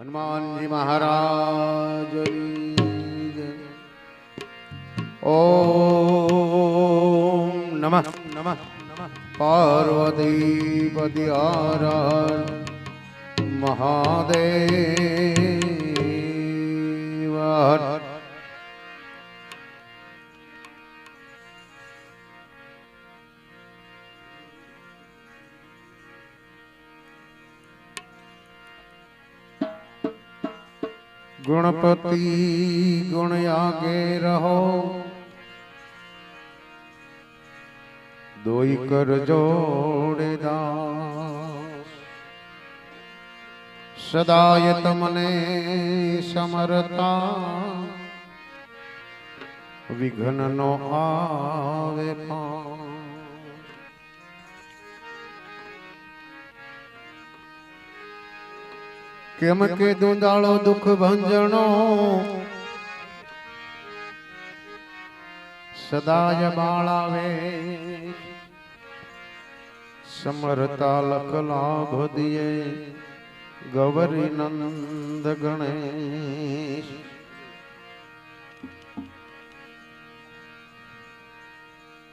હનુમાનજી મહારાજની જય. ઓમ નમઃ નમઃ નમઃ પાર્વતી પતિ ગુણપતિ ગુણ આગે રહો। દોઈ કર જોડેદાસ। સદાય તમને સમરતા। વિઘ્ન નો આવે પાર. કેમ કે દુંદાળો દુઃખ ભંજણો સદાય બાળાવે સમરતા લખ લાભ દિયે ગૌરી નંદ ગણેશ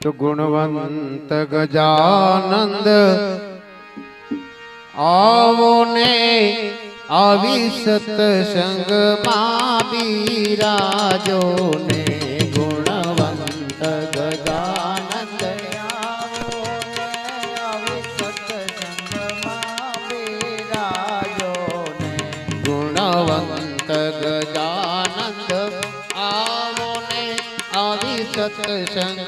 તો ગુણવંત ગજાનંદ આવો ને આવી સતસંગમાં બિરાજો ને ગુણવંત ગજાનંદ. ગુણવંત ગજાનંદ આવો ને આવી સતસંગમાં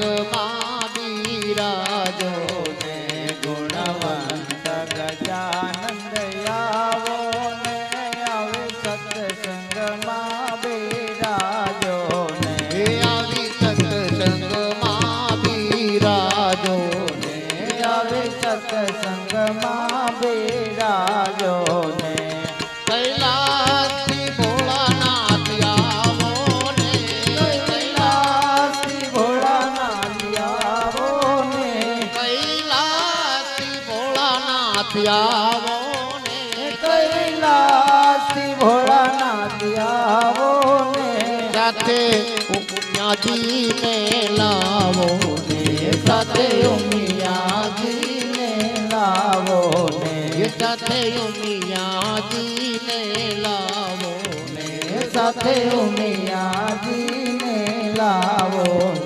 પુણ્યાજીને લાવો ને, સાથે ઉમિયાજીને લાવો ને. સાથે ઉમિયાજીને લાવો ને, સાથે ઉમિયાજીને લાવો ને.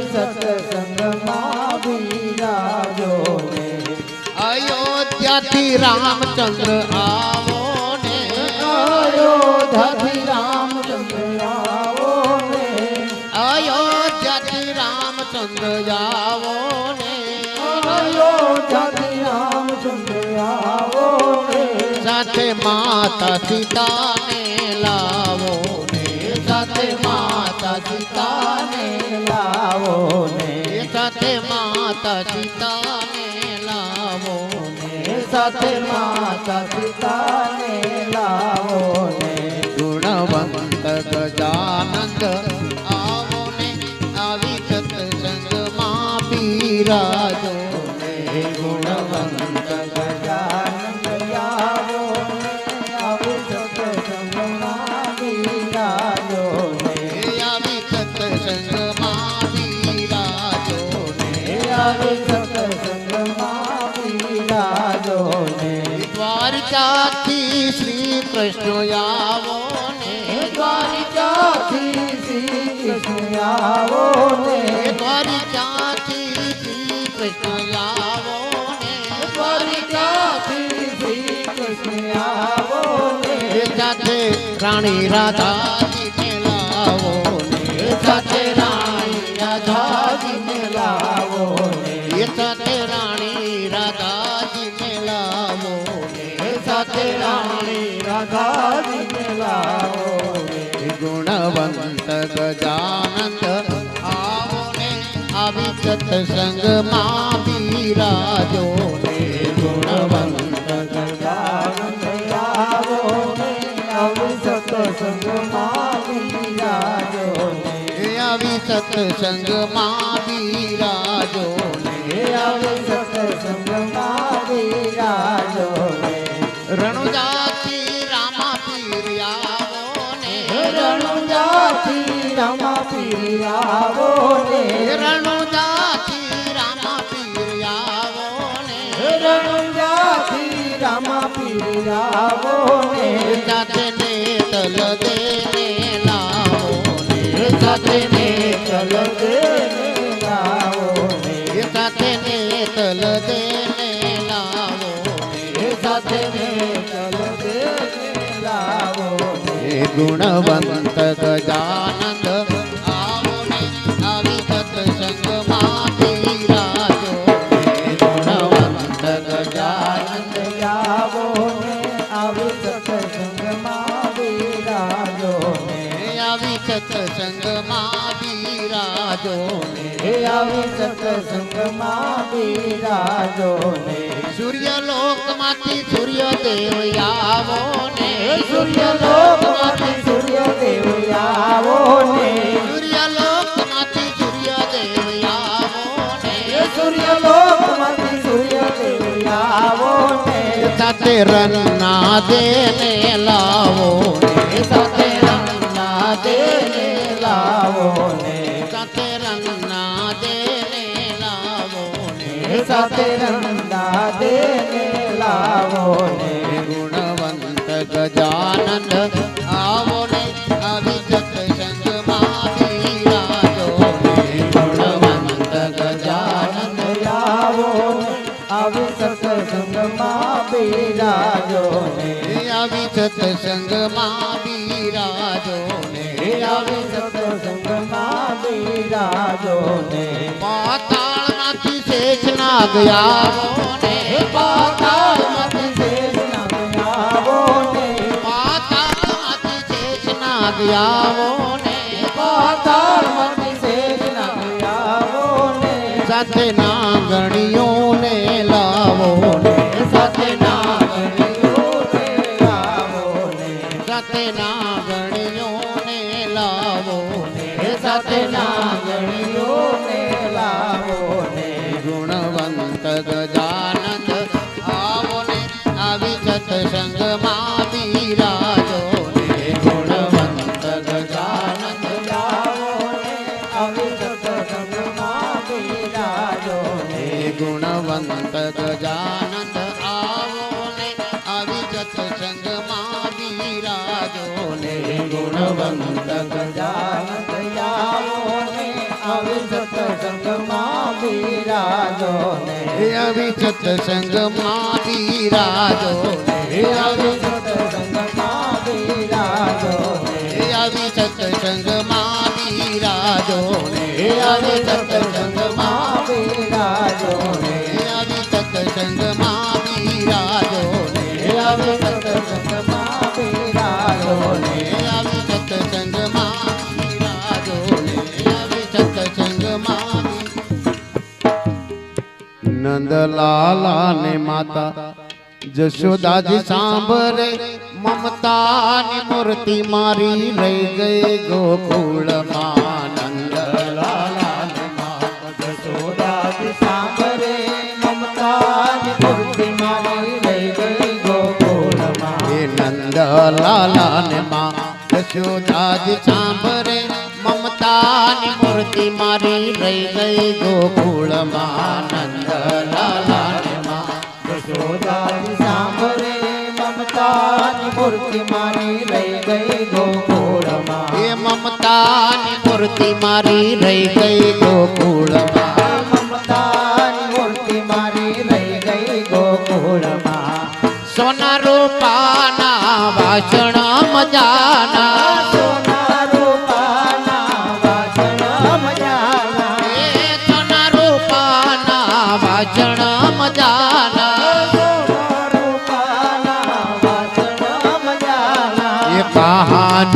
સત્સંગમાં બિરાજો ને અયોધ્યાથી રામચંદ્ર આવો ને. અયોધ્યાથી રામચંદ્ર આવો ને. અયોધ્યાથી રામચંદ્ર આવો ને. અયોધ્યાથી રામચંદ્ર આવો ને. સાથે માતા સીતાને લાવો. સીતાને લાવો ને સાથે માતા સીતાને લાવો ને સાથે માતા સીતાને લાવો ને ગુણવંત ગજાનંદ આવો ને આવી સત્સંગમાં બિરાજો. આવો ને દ્વારકાથી શ્રી કૃષ્ણ આવો ને દ્વારિકાથી શ્રી કૃષ્ણ આવો ને સાથે રાણી રાધાજીને લાવો ને સાથે રાણી રાધાજીને લાવો ને સાથે રાણી રાધાજીને લાવો ને સાથે રાણી રાધાજીને સત્સંગમાં બિરાજો ને ગુણવંત ગજાનંદ આવો ને આવી સત્સંગમાં બિરાજો ને. આવી સત્સંગમાં બિરાજો ને આવી સત્સંગમાં બિરાજો ને રણુજાથી રામા પીર આવો ને. હે રણુજાથી રમા ને રણુજાથી આવો ને સાથે ને તલ દેને લાવો ને સાથે ને ચલ દેને લાવો ને એ સાથે ને તલ દેને લાવો ને. દેને લાવો ને ગુણવંત ગજાનંદ આવો ને આવી સત્સંગમાં બિરાજો ગુણવંત ગજાનંદ બિરાજો ને આવી સત્સંગમાં બિરાજો ને સૂર્યલોકમાંથી સૂર્યદેવ આવો ને સૂર્ય સૂર્યદેવ આવો ને સૂર્યલોકમાંથી સૂર્યદેવ આવો ને સૂર્યલોકમાંથી સૂર્યદેવ આવો ને સાથે રન્ના દેને લાવો ને સાથે રંગના દેને લાવો ને રંગના દેને લાવો ને ગુણવંત ગજાનંદ. આવો ને આવી સત્સંગમાં બિરાજો ને આવી સત્સંગમાં બિરાજો ને. આવી સત્સંગમાં બિરાજો ને હે આવી સત્સંગમાં બિરાજો ને પાતાળમાંથી શેષ નાગ આવો ને પાતાળમાંથી શેષ નાગ આવો ને પાતાળમાંથી શેષ નાગ આવો ને પાતાળમાંથી શેષ નાગ આવો ને સાથે નાગણીઓને લાવો ને આવી સત્સંગમાં બિરાજો હે આવી સત્સંગમાં બિરાજો હે આવી સત્સંગમાં બિરાજો હે આવી નંદલાલા ને માતા જશોદાજી સાંભળે મમતાની મૂર્તિ મારી રહી ગઈ ગોકુળમાં નંદલાલા ને માતા જશોદાજી સાંભળે મમતાની મૂર્તિ મારી રહી ગઈ ગોકુળમાં એ નંદલાલા ને માં જશોદાજી સાંભળે મમતાની મૂર્તિ મારી રહી ગઈ ગોકુળમાં નંદલાલા ને માં જશોદાજી સાંભળે મમતાની મૂર્તિ મારી રહી ગઈ ગોકુળમાં એ મમતાની મૂર્તિ મારી રહી ગઈ ગોકુળમાં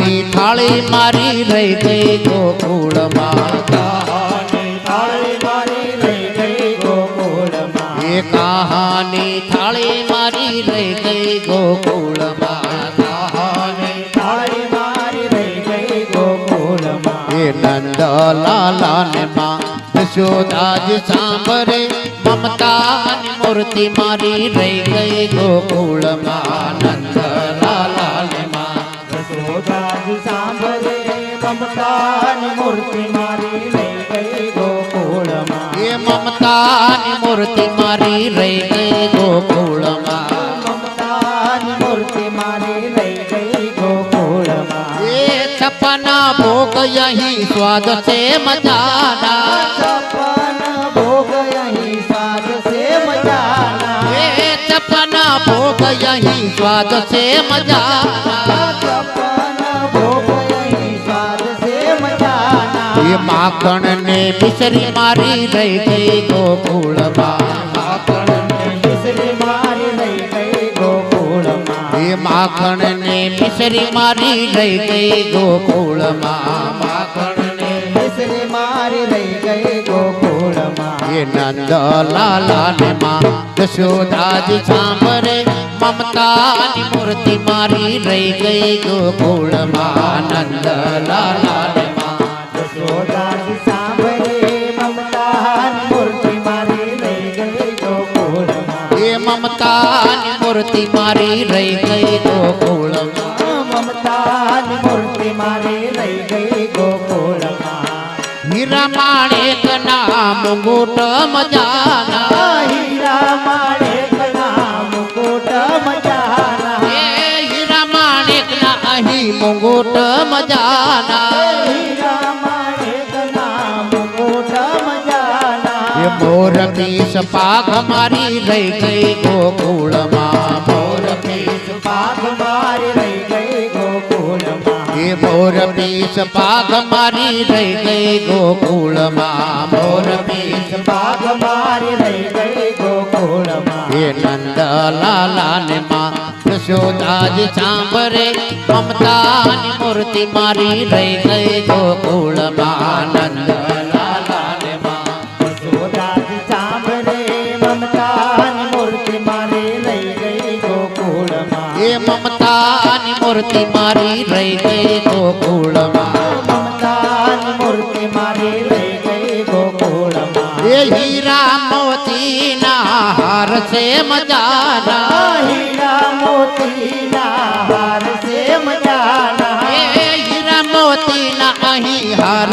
કહાની થાળી મારી રહી ગઈ ગોકુળમાં. કહાની થાળી મારી રહી ગઈ ગોકુળમાં. એ નંદ લાલાને માં યશોદાજી સાંભળે મમતાની મૂર્તિ મારી રહી ગઈ ગોકુળમાં. નંદ મમતાની મૂર્તિ મારી રહી ગઈ ગોકુળમાં એ મમતાની મૂર્તિ મારી રહી ગઈ ગોકુળમાં મમતાની મૂર્તિ મારી રહી ગઈ ગોકુળમાં એ છપના ભોગ અહીં સ્વાદ છે મજાના છપ્પન ભોગ અહીં સાજ સે મજાના એ છપના ભોગ અહીં સ્વાદ છે મજાના એ માખણ ને મિશ્રી મારી રહી ગઈ ગોકુળમાં માખણ મિશ્રી મારી રહી ગઈ ગોકુળમાં એ માખણ ને મિશ્રી મારી રહી ગઈ ગોકુળમાં માખણ ને મિશ્રી મારી રહી ગઈ ગોકુળમાં એ નંદ લાલા ને માં યશોદાજી સાંભળે મમતાની મૂર્તિ મારી રહી ગઈ ગોકુળમાં નંદ લાલા ના મુગુટ મજાના હીરા માણેકના મુકુટ મજાના એ હીરા માણેક ના અહીં મુગુટ મજાના હીરા માણેકના મુકુટ મજાના એ મોર પીસ પાગ મારી લઈ ગઈ ગોકુળમાં મોર પીસ પાગ મારી લઈ ગઈ ગોકુળમાં એ મોર પીસ પાગ મારી લઈ ગઈ ગોકુળમાં. નંદ લાલા ને માં યશોદાજી સાંભળે મમતાની મૂર્તિ મારી રહી ગઈ ગોકુળમાં નંદ લાલા ને માં યશોદાજી સાંભળે મમતાની મૂર્તિ મારી રહી ગઈ ગોકુળમાં એ મમતાની મૂર્તિ મારી રહી ગઈ ગોકુળમાં મમતાની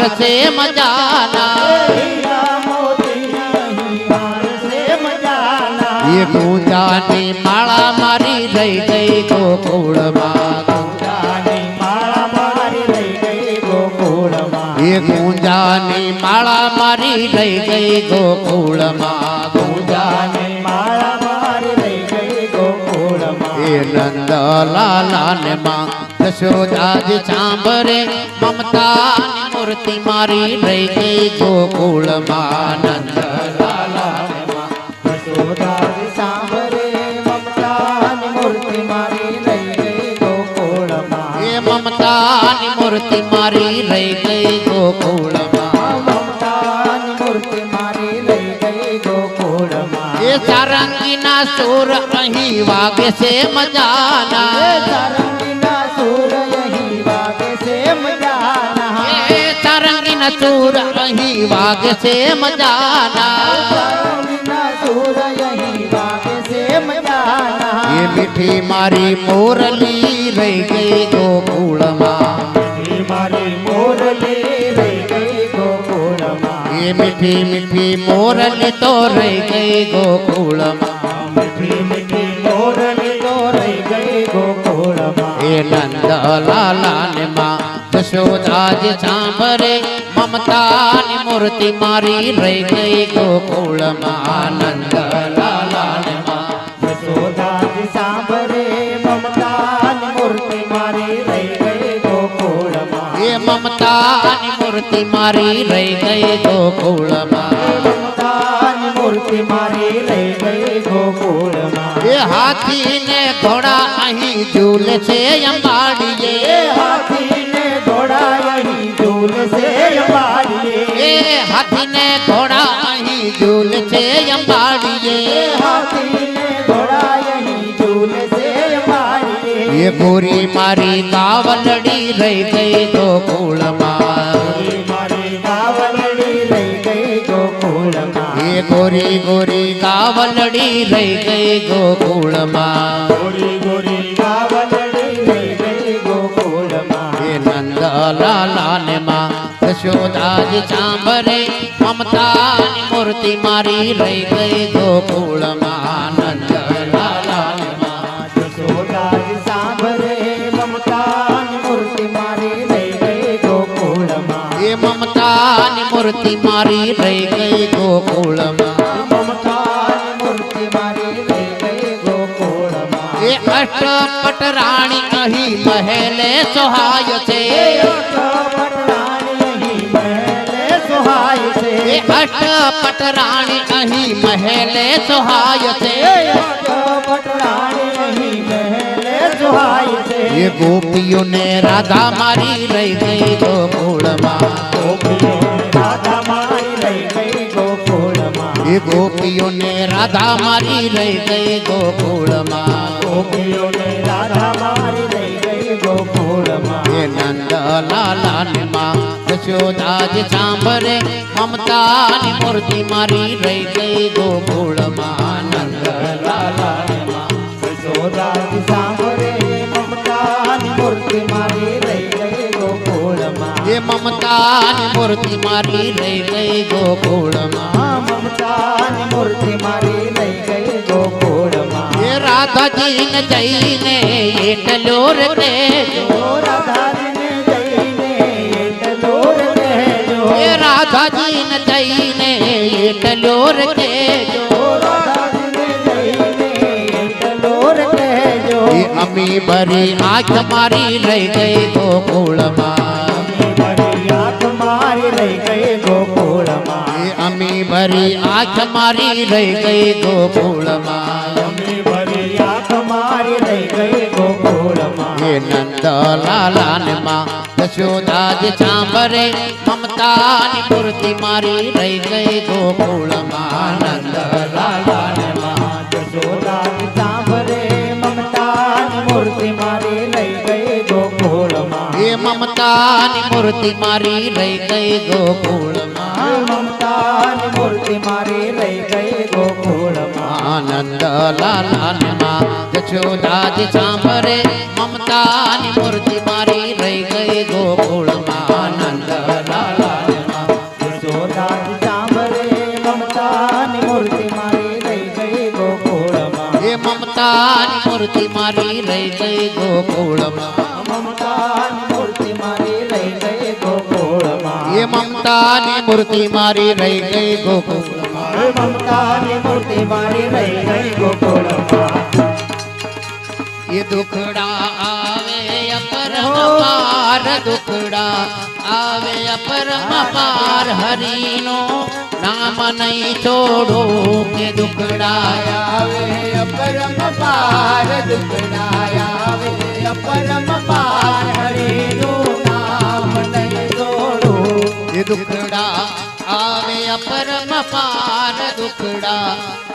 અહીં હાર છે મજાના હીરા મોતીના હાર સે મજાના એ ગુંજાની માળા મારી રહી ગઈ ગોકુળમાં ગોકુળાની માળા મારી રહી ગઈ ગોકુળમાં એ ગુંજાની માળા મારી રહી ગઈ ગોકુળમાં ગુંજા ગોકુળાની માળા મારી રહી ગઈ ગોકુળમાં એ નંદ લાલા ને માં યશોદાજી સાંભળે મમતાની મૂર્તિ મારી રહી ગઈ ગોકુળમાં નંદ લાલા ને માં યશોદાજી સાંભળે મમતાની મૂર્તિ મારી રહી ગઈ ગોકુળમાં એ સારંગીના સુર અહીં વાગે છે મજાના સારંગીના સૂર અહીં વાગે છે મજાના એ મીઠી મારી મોરલી રહી ગઈ ગોકુળમાં એ મારી મોરલી રહી ગઈ ગોકુળમાં એ મીઠી મીઠી મોરલી તો રહી ગઈ ગોકુળમાં મીઠી મીઠી મોરલી તો રહી ગઈ ગોકુળમાં એ નંદ લાલા ને માં યશોદાજી સાંભળે મમતાની મૂર્તિ મારી રહી ગઈ ગોકુળમાં નંદ લાલા ને માં યશોદાજી સાંભળે મમતાની મૂર્તિ મારી રહી ગઈ ગોકુળમાં એ મમતાની મૂર્તિ મારી રહી ગઈ ગોકુળમાં મમતાની મૂર્તિ મારી રહી ગઈ ગોકુળમાં એ હાથી ને ઘોડા અહીં ઝૂલે છે અંબાડીએ એ હાથીને ઘોડા અહીં ઝૂલે અંબાડીએ હાથીને ઘોડા અહીં ઝૂલ હાથીને ઘોડા ઝૂલ છે અંબાડીએ એ પૂરી મારી કાવલડી રહી ગઈ તો કુળમાં. ગોરી ગોરી કાવલડી રહી ગઈ ગોકુળમાં ગોરી ગોરી કાવલડી રહી ગઈ ગોકુળમાં એ નંદલાલા ને યશોદાજી સાંભરે મમતાની મૂર્તિ મારી રહી ગઈ ગોકુળમાં નંદ લાલાને માં જશોદાજી સાંભળે મમતાની મૂર્તિ મારી રહી ગઈ ગોકુળમાં એ મમતાની મૂર્તિ મારી રહી ગઈ ગોકુળમાં મમતાની મૂર્તિ મારી રહી ગઈ ગોકુળમાં એ અષ્ટપટ રાણી કહી મહેલે સહાય છે. અષ્ટપટ રાણી અહીં મહેલે સોહાય છે. એ ગોપીઓને રાધા મારી રહી ગઈ ગોકુળમાં. ગોપીઓને રાધા મારી રહી ગઈ ગોકુળમાં એ ગોપીઓને રાધા મારી રહી ગઈ ગોકુળમાં. ગોપીઓને રાધા મારી રહી ગઈ યશોદાજી સાંભળે મમતાની મૂર્તિ મારી રહી ગઈ ગોકુળમાં યશોદાજી સાંભળે મમતાની મૂર્તિ મારી રહી ગઈ ગોકુળમાં એ મમતાની મૂર્તિ મારી રહી ગઈ ગોકુળમાં મમતાની મૂર્તિ મારી રહી ગઈ ગોકુળમાં રાધાજીને જઈને એટલો રે કહેજો ઓ જઈને એટલો રે અમી ભરી આંખ મારી રહી ગઈ ગોકુળમાં. અમી ભરી આંખ મારી રહી ગઈ ગોકુળમાં. મારી રહી ગઈ ગોકુળમાં એ નંદ લાલાને માં યશોદાજી સાંભળે મમતાની મૂર્તિ મારી રહી ગઈ ગોકુળમાં નંદ લાલાને માં જશોદાજી સાંભળે મમતાની મૂર્તિ મારી રહી ગઈ ગોકુળમાં એ મમતાની મૂર્તિ મારી રહી ગઈ ગોકુળમાં આ મમતાની મૂર્તિ મારી રહી ગઈ ગોકુળમાં આનંદ લાલાને માં યશોદાજી સાંભળે મમતાની મૂર્તિ મારી રહી ગઈ ગોકુળમાં આનંદ લાલાને માં જશોદાજી સાંભળે મમતાની મૂર્તિ મારી રહી ગઈ ગોકુળમાં એ મમતાની મૂર્તિ મારી રહી ગઈ ગોકુળમાં મમતાની મૂર્તિ મારી રહી ગઈ ગોકુળમાં એ મમતાની મૂર્તિ મારી રહી ગઈ ગોકુળમાં હે મમતાની મૂર્તિ મારી રહી ગઈ ગોકુળમાં એ દુખડા આવે અપરમ પાર દુખડા આવે અપરમ પાર હરીનો નામ નહીં છોડો કે દુખડા આવે અપરમ પાર દુખડાયા. આવે અપરમ પાર હરિનું નામ નહીં છોડો એ દુખડા આવે અપરમ પાર દુખડા,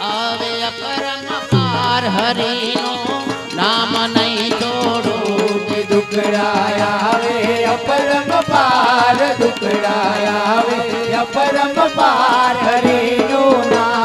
આવે અપરમ પાર હરિનો. નામ નહીં છોડો કે દુખડાયા, આવે અપરમ પાર દુખડાયા, આવે અપરમ પાર હરિનો. નામ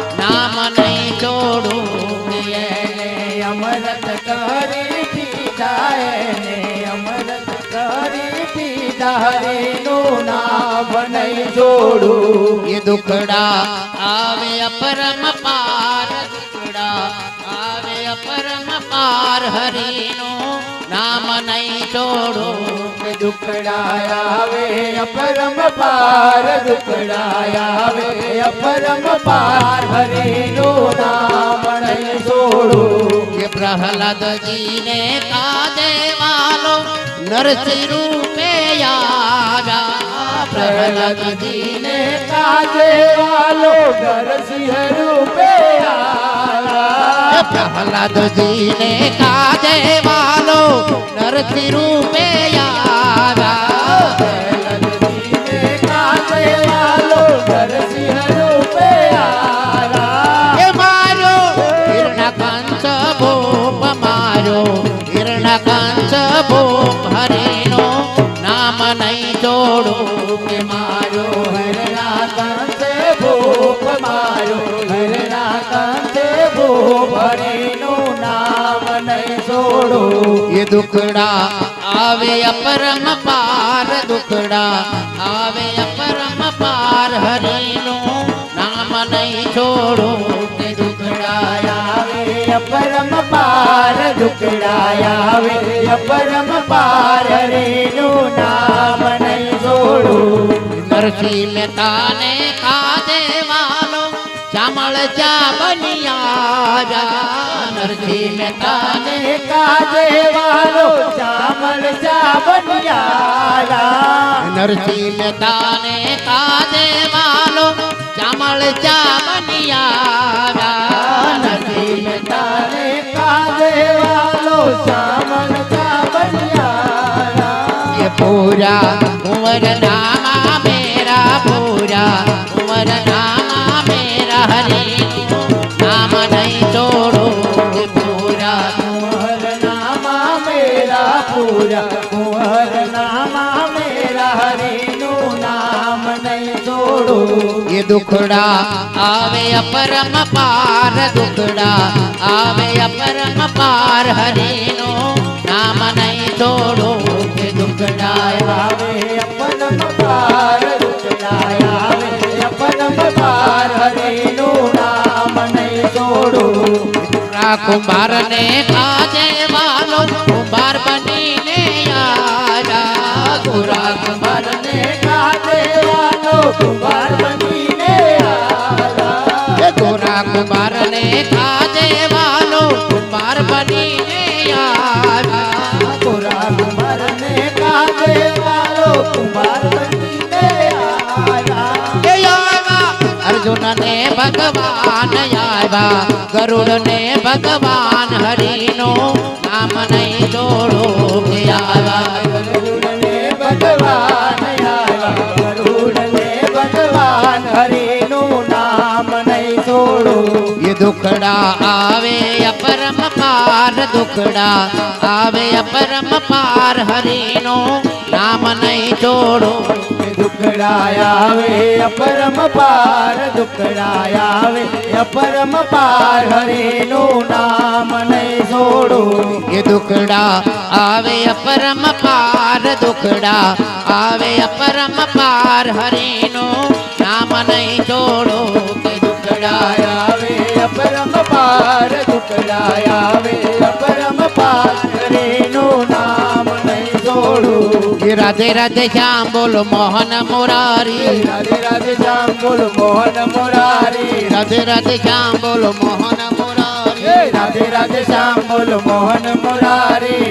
એને અમરત કરી પીધારી નું નામ નહીં જોડું. એ દુખડા આવે અપરમ પાર દુખડા આવે અપરમ પાર હરીનો નામ નહીં છોડું દુખડા આવે અપરમ પાર દુખડા આવે અપરમ પાર હરિનું નામ નહીં છોડું કે પ્રહલાદજીને કાદે વાલો નરસિંહ રૂપે આવ્યા પ્રહલાદજીને કાજે વાલો નરસિંહ રૂપે આવ્યા પ્રહલાદજીને કાદે વાલો નરસિંહ રૂપે આવ્યા એ દુખડા આવે અપરમ પાર દુખડા આવે અપરમ પાર હરિનું નામ નહીં છોડો કે દુખડા આવે અપરમ પાર દુકડાયા આવે અપરમ પાર હરિનું નામ નહીં છોડો. નરસિંહ મહેતાને કાજે વાલો, ચામળ ચા બનિયા જા. નરજી કાને કાજે વાલો ચામલ ચાબનિયાલા નરજી મેતાને કાજે વાલો ચામલ ચાબનિયાલા નરજી મેતાને કાજે વાલો ચામલ ચાબનિયાલા એ પૂરા કુંવર નામા દુખડા આવે અપરમ પાર દુખડા આવે અપરમ પાર હરિનો નામ નહીં તોડો કે દુખડા આવે અપરમ પાર દુખડા આવે અપરમ પાર હરિનો કુંભાર ને કાજે વાલો, કુંભાર બનીને આજા ગુરા રાની ને યાર કોરા કુમાર ને કાજે વાલો કુમાર અર્જુન ને ભગવાન આવ્યા ગરુડ ને ભગવાન હરિનો નામ નહીં જોડો. આવ્યા દુખડા આવે पार दुखड़ा आवे अपरम पार हरिनो नाम नहीं छोड़ो दुखड़ायावे अपरम पार दुखड़ायावे परम पार हरिनो नाम नहीं छोड़ो ये दुखड़ा आवे अपरम पार दुखड़ा आवे अपरम पार हरिनो नाम नहीं छोड़ो दुखड़ाया અપરમ પાર દુખડાય આવે અપરમ પાર રેનું નામ નહીં છોડું રાધે રાધે શ્યામ બોલ મોહન મોરારી. રાધે રાધે શ્યામ બોલ મોહન મોરારી. રાધે રાધે શ્યામ બોલ મોહન મોરારી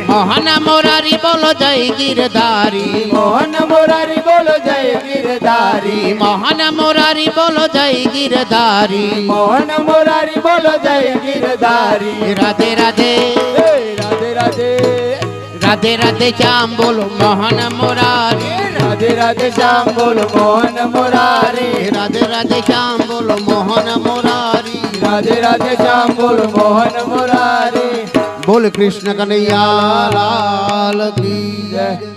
મોહન મોરારી બોલો જય ગીરધારી મોહન મોરારી બોલો જય ગીરધારી મોહન મોરારી બોલો જય ગીરધારી મોહન મોરારી બોલો જય ગીરધારી રાધે રાધે હે રાધે રાધે રાધે રાધે શ્યામ બોલો મોહન મોરારી રાધે રાધે શ્યામ બોલો મોહન મુરારી રાધે રાધે શ્યામ બોલો મોહન મોરારી રાધે રાધે શ્યામ બોલ મોહન મોરારી. બોલ કૃષ્ણ કનૈયા લાલ કી જય.